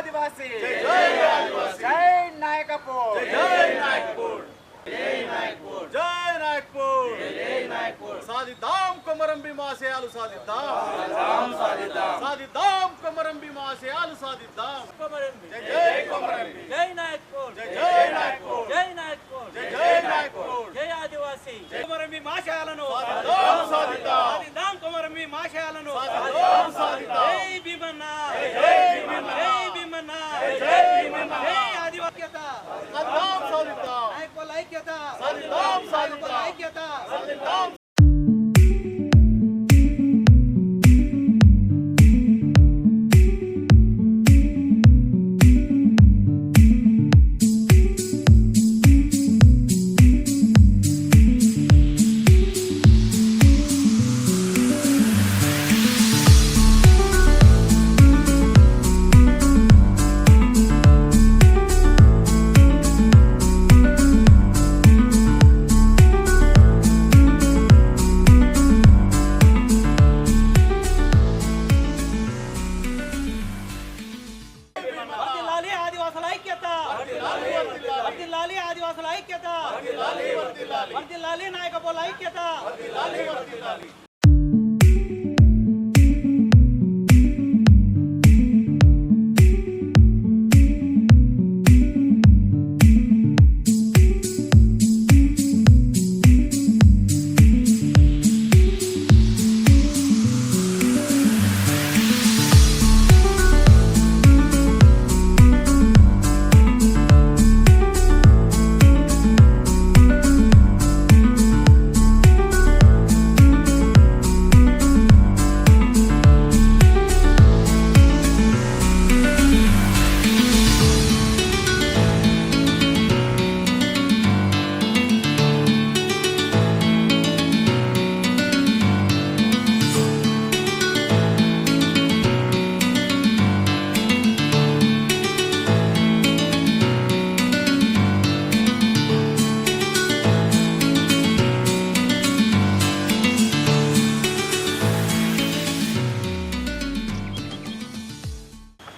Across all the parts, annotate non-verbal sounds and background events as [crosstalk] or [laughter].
ఆదివాసి. జై నాయకపూర్. జై నాయక్పూర్. సాధిద్దాం కొమరం భీమ ఆశయాలు సాధిద్దాం. సాధిద్దాం కొమరం భీమ ఆశయాలు సాధిద్దాం. జై జై కొమరం భీమ్. జై నాయక్పూర్. జై జై నాయక్పూర్. జై నాయక్పూర్. జై జై నాయక్పూర్. జై ఆదివాసి. కుమరం మీ మాషాలను సాధిద్దాం సాధిద్దాం. సాధిద్దాం కుమరం మీ మాషాలను సాధిద్దాం సాధిద్దాం. జై భీమన్న. జై భీమన్న. జై భీమన్న జై భీమన్న. జై ఆదివాస్యత సాధిద్దాం ఐక్యత నాయకుల ఐక్యత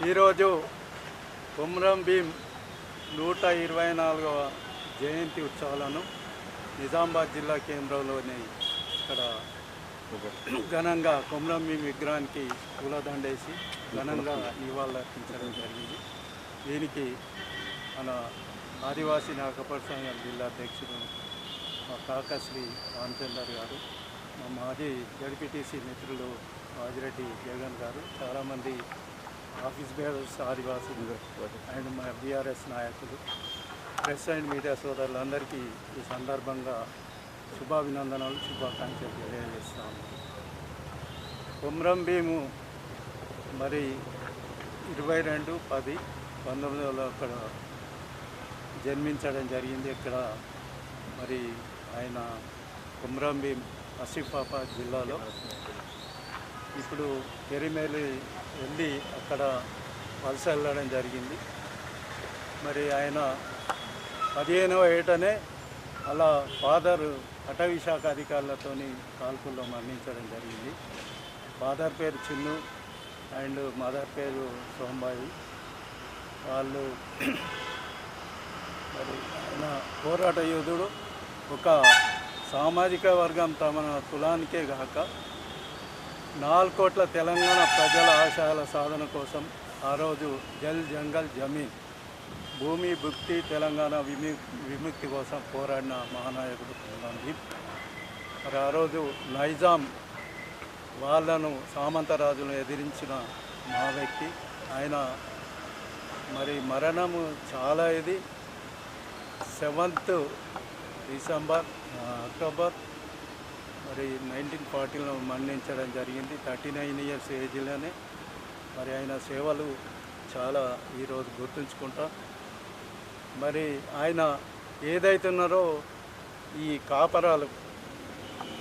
ఈరోజు కుమ్రం భీం నూట ఇరవై నాలుగవ జయంతి ఉత్సవాలను నిజామాబాద్ జిల్లా కేంద్రంలోని ఇక్కడ ఘనంగా కుమ్రం భీం విగ్రహానికి పూలదండేసి ఘనంగా నివాళులర్పించడం జరిగింది. దీనికి మన ఆదివాసీ నాగపర్ సంఘం జిల్లా అధ్యక్షుడు మా కాకశ్రీ రామచందర్ గారు మా మాజీ జడ్పీటీసీ మిత్రులు మాజిరెడ్డి జగన్ గారు చాలామంది ఆఫీస్ బేరర్స్ ఆదివాసులు అండ్ మా బీఆర్ఎస్ నాయకులు. ప్రెస్ అండ్ మీడియా సోదరులందరికీ ఈ సందర్భంగా శుభాభినందనలు శుభాకాంక్షలు తెలియజేస్తాము కుమ్రం భీము మరి ఇరవై రెండు పది పంతొమ్మిది వందల అక్కడ జన్మించడం జరిగింది. ఇక్కడ మరి ఆయన కుమ్రం భీం అసిఫాబాద్ జిల్లాలో. ఇప్పుడు పెరిమేలి వెళ్ళి అక్కడ వలస వెళ్ళడం జరిగింది. మరి ఆయన పదిహేనవ ఏటనే అలా ఫాదర్ అటవీ శాఖ అధికారులతో కాల్పుల్లో మరణించడం జరిగింది. ఫాదర్ పేరు చిన్ను అండ్ మదర్ పేరు సోంబాయి. వాళ్ళు మరి ఆయన పోరాట యోధుడు ఒక సామాజిక వర్గం తమ కులానికే కాక నాలుగు కోట్ల తెలంగాణ ప్రజల ఆశయాల సాధన కోసం ఆ రోజు జల్ జంగల్ జమీన్ భూమి భుక్తి తెలంగాణ విమి విముక్తి కోసం పోరాడిన మహానాయకుడు గాంధీ. మరి ఆ రోజు నైజాం వాళ్ళను సామంతరాజును ఎదిరించిన మా వ్యక్తి. ఆయన మరి మరణము చాలా ఇది. సెవెంత్ డిసెంబర్ అక్టోబర్ మరి నైన్టీన్ ఫార్టీలో మరణించడం జరిగింది. థర్టీ నైన్ ఇయర్స్ ఏజ్లోనే మరి ఆయన సేవలు చాలా ఈరోజు గుర్తుంచుకుంటాం. మరి ఆయన ఏదైతే ఉన్నారో ఈ కాపరాలు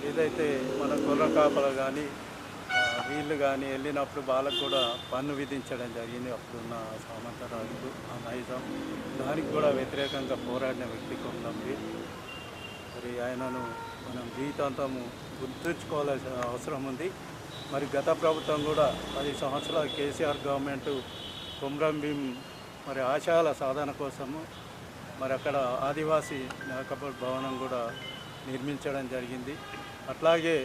ఏదైతే మన గుర్ర కాపర కానీ వీళ్ళు కానీ వెళ్ళినప్పుడు వాళ్ళకు కూడా పన్ను విధించడం జరిగింది. అప్పుడున్న సామంతరాజు ఆ నైజాం. దానికి కూడా వ్యతిరేకంగా పోరాడిన వ్యక్తి కొంతమంది మరి ఆయనను మనం జీవితాంతము గుర్తుంచుకోవాల్సిన అవసరం ఉంది. మరి గత ప్రభుత్వం కూడా పది సంవత్సరాల కేసీఆర్ గవర్నమెంట్ కుమ్రం భీం మరి ఆశయాల సాధన కోసము మరి అక్కడ ఆదివాసీ మేకపల్ భవనం కూడా నిర్మించడం జరిగింది. అట్లాగే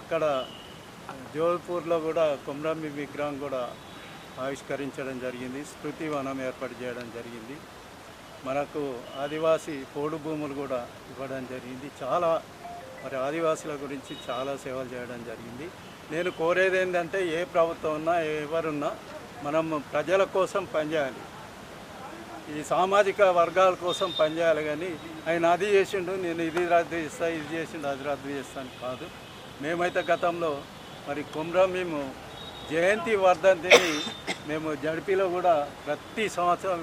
అక్కడ జోధ్పూర్లో కూడా కుమ్రం విగ్రహం కూడా ఆవిష్కరించడం జరిగింది. స్మృతి వనం ఏర్పాటు చేయడం జరిగింది. మనకు ఆదివాసీ పోడు భూములు కూడా ఇవ్వడం జరిగింది. చాలా మరి ఆదివాసుల గురించి చాలా సేవలు చేయడం జరిగింది. నేను కోరేది ఏంటంటే ఏ ప్రభుత్వం ఉన్నా ఎవరున్నా మనం ప్రజల కోసం పనిచేయాలి. ఈ సామాజిక వర్గాల కోసం పనిచేయాలి కానీ ఆయన అది చేసిండు నేను ఇది రద్దు చేస్తా ఇది చేసిండు అది రద్దు చేస్తాను కాదు. మేమైతే గతంలో మరి కుమ్రం మేము జయంతి వర్ధంతిని మేము జడిపిలో కూడా ప్రతి సంవత్సరం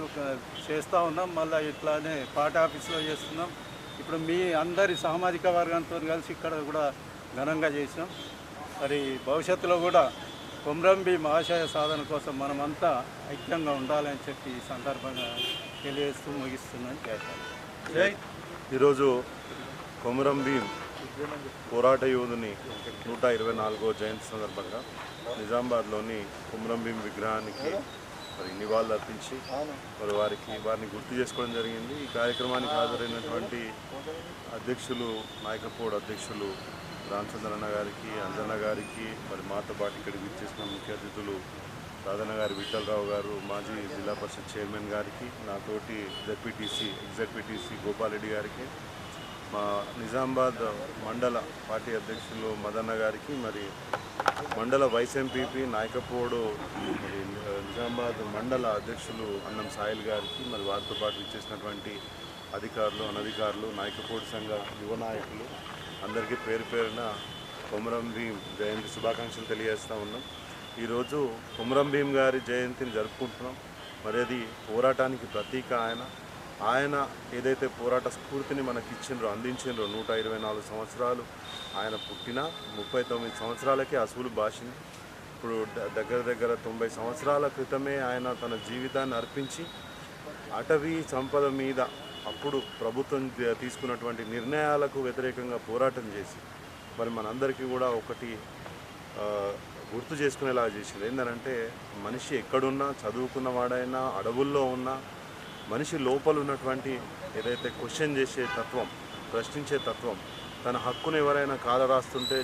చేస్తూ ఉన్నాం. మళ్ళీ ఇట్లానే పాట ఆఫీస్లో చేస్తున్నాం. ఇప్పుడు మీ అందరి సామాజిక వర్గంతో కలిసి ఇక్కడ కూడా ఘనంగా చేసినాం. మరి భవిష్యత్తులో కూడా కుమ్రం భీం ఆశయ సాధన కోసం మనమంతా ఐక్యంగా ఉండాలని చెప్పి ఈ సందర్భంగా తెలియజేస్తూ ముగిస్తున్నాను. చేస్తాను ఈరోజు కొమరం భీం పోరాట యోధుని నూట ఇరవై నాలుగో జయంతి సందర్భంగా నిజామాబాద్లోని కుమ్రంభీం విగ్రహానికి మరి నివాళులు అర్పించి మరి వారికి వారిని గుర్తు చేసుకోవడం జరిగింది. ఈ కార్యక్రమానికి హాజరైనటువంటి అధ్యక్షులు నాయకపోడ్ అధ్యక్షులు రామచంద్రన్న గారికి అంజన్న గారికి మరి మాతో పాటు ఇక్కడికి విచ్చేసిన ముఖ్య అతిథులు రాధన్న గారి విఠలరావు గారు మాజీ జిల్లా పరిషత్ చైర్మన్ గారికి నాతోటి జడ్పీటీసీ గోపాల్ రెడ్డి గారికి మా నిజామాబాద్ మండల పార్టీ అధ్యక్షులు మదన్న గారికి మరి మండల వైస్ ఎంపీపీ నాయకపోడు మరి నిజామాబాద్ మండల అధ్యక్షులు అన్నం సాయిల్ గారికి మరి వారితో పాటు ఇచ్చేసినటువంటి అధికారులు అనధికారులు నాయకపోడు సంఘ యువ నాయకులు అందరికీ పేరు పేరున కొమరం భీం జయంతి శుభాకాంక్షలు తెలియజేస్తూ ఉన్నాం. ఈరోజు కొమరం భీం గారి జయంతిని జరుపుకుంటున్నాం. మరి అది పోరాటానికి ప్రతీక ఆయన. ఆయన ఏదైతే పోరాట స్ఫూర్తిని మనకి ఇచ్చిండ్రో అందించిండ్రో నూట ఇరవై నాలుగు సంవత్సరాలు ఆయన పుట్టిన ముప్పై తొమ్మిది సంవత్సరాలకే అసూలు భాషింది ఇప్పుడు దగ్గర దగ్గర తొంభై సంవత్సరాల క్రితమే ఆయన తన జీవితాన్ని అర్పించి అటవీ సంపద మీద అప్పుడు ప్రభుత్వం తీసుకున్నటువంటి నిర్ణయాలకు వ్యతిరేకంగా పోరాటం చేసి మరి మనందరికీ కూడా ఒకటి గుర్తు చేసుకునేలా చేసింది. ఏంటంటే మనిషి ఎక్కడున్నా చదువుకున్న వాడైనా అడవుల్లో ఉన్నా మనిషి లోపల ఉన్నటువంటి ఏదైతే క్వశ్చన్ చేసే తత్వం ప్రశ్నించే తత్వం తన హక్కును ఎవరైనా కాలరాస్తుంటే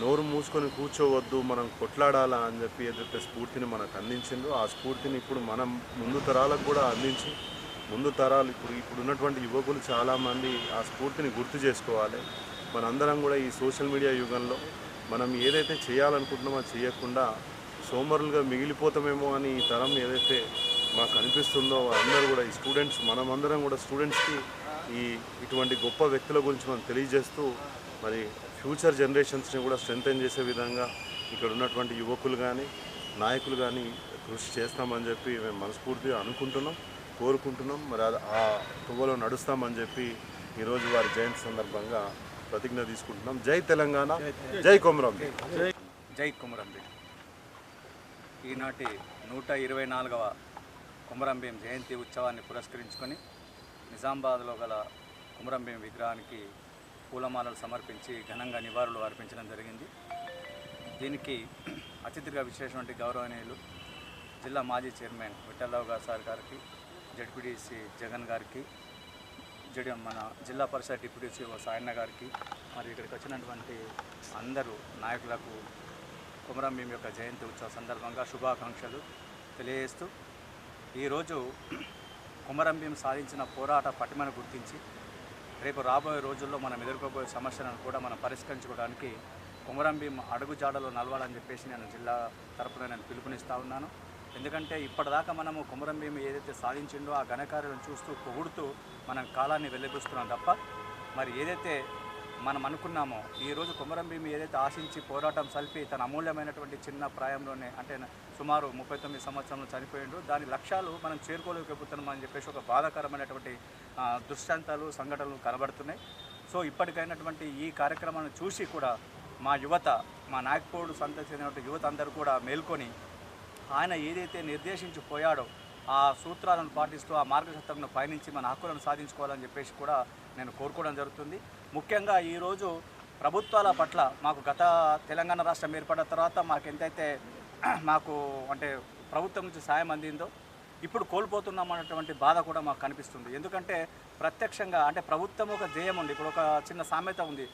నోరు మూసుకొని కూర్చోవద్దు మనం కొట్లాడాలా అని చెప్పి ఏదైతే స్ఫూర్తిని మనకు అందించిందో ఆ స్ఫూర్తిని ఇప్పుడు మనం ముందు తరాలకు కూడా అందించి ముందు తరాలు ఇప్పుడు ఇప్పుడు ఉన్నటువంటి యువకులు చాలామంది ఆ స్ఫూర్తిని గుర్తు చేసుకోవాలి. మనందరం కూడా ఈ సోషల్ మీడియా యుగంలో మనం ఏదైతే చేయాలనుకుంటున్నామో చేయకుండా సోమరులుగా మిగిలిపోతామేమో అని ఈ తరం ఏదైతే మాకు అనిపిస్తుందో అందరూ కూడా ఈ స్టూడెంట్స్ మనమందరం కూడా స్టూడెంట్స్కి ఈ ఇటువంటి గొప్ప వ్యక్తుల గురించి మనం తెలియజేస్తూ మరి ఫ్యూచర్ జనరేషన్స్ని కూడా స్ట్రెంగ్తన్ చేసే విధంగా ఇక్కడ ఉన్నటువంటి యువకులు కానీ నాయకులు కానీ కృషి చేస్తామని చెప్పి మేము మనస్ఫూర్తిగా అనుకుంటున్నాం కోరుకుంటున్నాం. మరి అది ఆ తువ్వలో నడుస్తామని చెప్పి ఈరోజు వారి జయంతి సందర్భంగా ప్రతిజ్ఞ తీసుకుంటున్నాం. జై తెలంగాణ జై కొమరం జై కుమరంభీం. ఈనాటి నూట ఇరవై నాలుగవ కుమరంభీం జయంతి ఉత్సవాన్ని పురస్కరించుకొని నిజామాబాద్లో గల కుమరంభీం విగ్రహానికి పూలమాలలు సమర్పించి ఘనంగా నివాళులు అర్పించడం జరిగింది. దీనికి అతిథిగా విశేషమైన గౌరవనీయులు జిల్లా మాజీ చైర్మన్ విఠలరావు గారు సార్ గారికి జడ్పీడీసీ జగన్ గారికి జడి మన జిల్లా పరిషత్ డిప్యూటీ సీఓ సాయన్న గారికి మరి ఇక్కడికి వచ్చినటువంటి అందరూ నాయకులకు కుమరం భీం యొక్క జయంతి ఉత్సవ సందర్భంగా శుభాకాంక్షలు తెలియజేస్తూ ఈరోజు కుమరం భీం సాధించిన పోరాట పటిమను గుర్తించి రేపు రాబోయే రోజుల్లో మనం ఎదుర్కోబోయే సమస్యలను కూడా మనం పరిష్కరించుకోవడానికి కుమరం భీం అడుగుజాడలో నలవాలని చెప్పేసి నేను జిల్లా తరపున నేను పిలుపునిస్తూ ఉన్నాను. ఎందుకంటే ఇప్పటిదాకా మనము కుమరం భీం ఏదైతే సాధించిండో ఆ ఘనకార్యం చూస్తూ పొగుడుతూ మనం కాలాన్ని వెళ్ళబుస్తున్నాం తప్ప మరి ఏదైతే మనం అనుకున్నామో ఈరోజు కుమరం భీమి ఏదైతే ఆశించి పోరాటం సల్పి తన అమూల్యమైనటువంటి చిన్న ప్రాయంలోనే అంటే సుమారు ముప్పై తొమ్మిది సంవత్సరంలో చనిపోయిండు దాని లక్ష్యాలు మనం చేరుకోలేకపోతున్నాం అని చెప్పేసి ఒక బాధాకరమైనటువంటి దృష్టాంతాలు సంఘటనలు కనబడుతున్నాయి. సో ఇప్పటికైనటువంటి ఈ కార్యక్రమాన్ని చూసి కూడా మా యువత మా నాయకపోడు సంతతి చెందినటువంటి యువత అందరూ కూడా మేల్కొని ఆయన ఏదైతే నిర్దేశించి పోయాడో ఆ సూత్రాలను పాటిస్తూ ఆ మార్గసత్వంలో పయనించి మన హక్కులను సాధించుకోవాలని చెప్పేసి కూడా నేను కోరుకోవడం జరుగుతుంది. ముఖ్యంగా ఈరోజు ప్రభుత్వాల పట్ల మాకు గత తెలంగాణ రాష్ట్రం ఏర్పడిన తర్వాత మాకు ఎంతైతే [clears throat] మాకు అంటే ప్రభుత్వం నుంచి సాయం అందిందో ఇప్పుడు కోల్పోతున్నాం అన్నటువంటి బాధ కూడా మాకు కనిపిస్తుంది. ఎందుకంటే ప్రత్యక్షంగా అంటే ప్రభుత్వం ఒక ధ్యేయం ఉంది. ఇప్పుడు ఒక చిన్న సామెత ఉంది.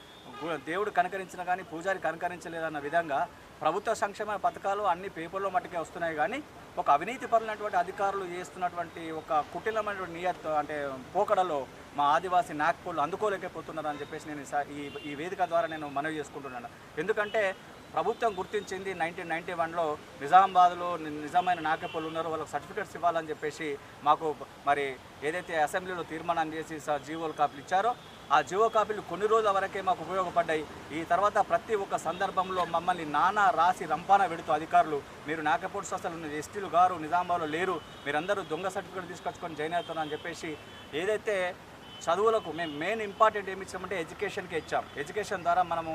దేవుడు కనకరించిన కానీ పూజారి కనకరించలేదన్న విధంగా ప్రభుత్వ సంక్షేమ పథకాలు అన్ని పేపర్లో మట్టుకే వస్తున్నాయి కానీ ఒక అవినీతి పరులైనటువంటి అధికారులు చేస్తున్నటువంటి ఒక కుటిలమైనటువంటి నియత్ అంటే పోకడలో మా ఆదివాసీ నాగ్పూర్లు అందుకోలేకపోతున్నారని అని చెప్పేసి నేను ఈ ఈ ఈ వేదిక ద్వారా నేను మనవి చేసుకుంటున్నాను. ఎందుకంటే ప్రభుత్వం గుర్తించింది నైన్టీన్ నైన్టీ వన్లో నిజామాబాద్లో నిజమైన నాగపూర్లు ఉన్నారో వాళ్ళకి సర్టిఫికేట్స్ ఇవ్వాలని చెప్పేసి మాకు మరి ఏదైతే అసెంబ్లీలో తీర్మానం చేసి జీవోలు కాపులు ఇచ్చారో ఆ జీవో కాపీలు కొన్ని రోజుల వరకే మాకు ఉపయోగపడ్డాయి. ఈ తర్వాత ప్రతి ఒక్క సందర్భంలో మమ్మల్ని నానా రాసి రంపాన పెడుతూ అధికారులు మీరు నాకపోటు సంస్థలు ఎస్టీలు గారు నిజామాబాద్లో లేరు మీరందరూ దొంగ సర్టిఫికేట్ తీసుకొచ్చుకొని జాయిన్ అవుతున్నారని చెప్పేసి ఏదైతే చదువులకు మేము మెయిన్ ఇంపార్టెంట్ ఏమి ఇచ్చామంటే ఎడ్యుకేషన్కి ఇచ్చాం. ఎడ్యుకేషన్ ద్వారా మనము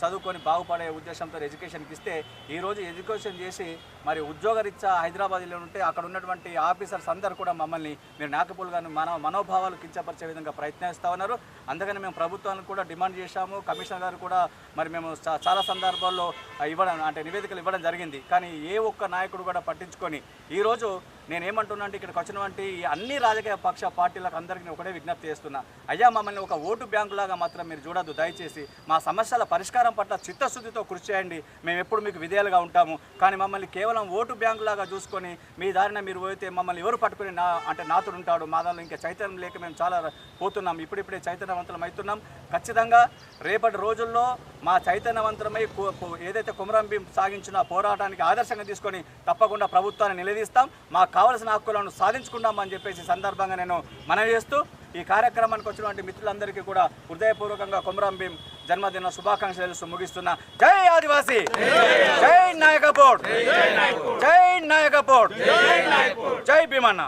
చదువుకొని బాగుపడే ఉద్దేశంతో ఎడ్యుకేషన్కి ఇస్తే ఈరోజు ఎడ్యుకేషన్ చేసి మరి ఉద్యోగరీత్యా హైదరాబాద్లో ఉంటే అక్కడ ఉన్నటువంటి ఆఫీసర్స్ అందరు కూడా మమ్మల్ని మీరు నాకపూలు గారిని మన మనోభావాలు కించపరిచే విధంగా ప్రయత్నిస్తూ ఉన్నారు. అందుకని మేము ప్రభుత్వానికి కూడా డిమాండ్ చేశాము. కమిషనర్ గారు కూడా మరి మేము చాలా సందర్భాల్లో ఇవ్వడం అంటే నివేదికలు ఇవ్వడం జరిగింది. కానీ ఏ ఒక్క నాయకుడు కూడా పట్టించుకొని ఈరోజు నేను అంటే ఇక్కడికి వచ్చినటువంటి అన్ని రాజకీయ పక్ష పార్టీలకు అందరికీ ఒకటే విజ్ఞప్తి చేస్తున్నా. అయ్యా మమ్మల్ని ఒక ఓటు బ్యాంకు లాగా మాత్రం మీరు చూడద్దు. దయచేసి మా సమస్యల పరిష్కారం పట్ల చిత్తశుద్ధితో కృషి చేయండి. మేము ఎప్పుడు మీకు విధేయులుగా ఉంటాము. కానీ మమ్మల్ని కేవలం ఓటు బ్యాంకు లాగా చూసుకొని మీ దారిన మీరు పోతే మమ్మల్ని ఎవరు పట్టుకుని నా అంటే నాతుడు ఉంటాడు. మా దానిలో ఇంకా చైతన్యం లేక మేము చాలా పోతున్నాం. ఇప్పుడిప్పుడే చైతన్యవంతులం అవుతున్నాం. ఖచ్చితంగా రేపటి రోజుల్లో మా చైతన్యవంతమై ఏదైతే కుమరం భీం సాగించిన పోరాటానికి ఆదర్శంగా తీసుకొని తప్పకుండా ప్రభుత్వాన్ని నిలదీస్తాం. మా కావలసిన హక్కులను సాధించుకుందామని చెప్పేసి సందర్భంగా నేను మనవి చేస్తూ ఈ కార్యక్రమానికి వచ్చినటువంటి మిత్రులందరికీ కూడా హృదయపూర్వకంగా కొమరం భీం జన్మదిన శుభాకాంక్షలు తెలుస్తూ ముగిస్తున్నా. జై ఆదివాసి! జై నాయకపోడ్ జై నాయకపోడ్ జై భీమన్న!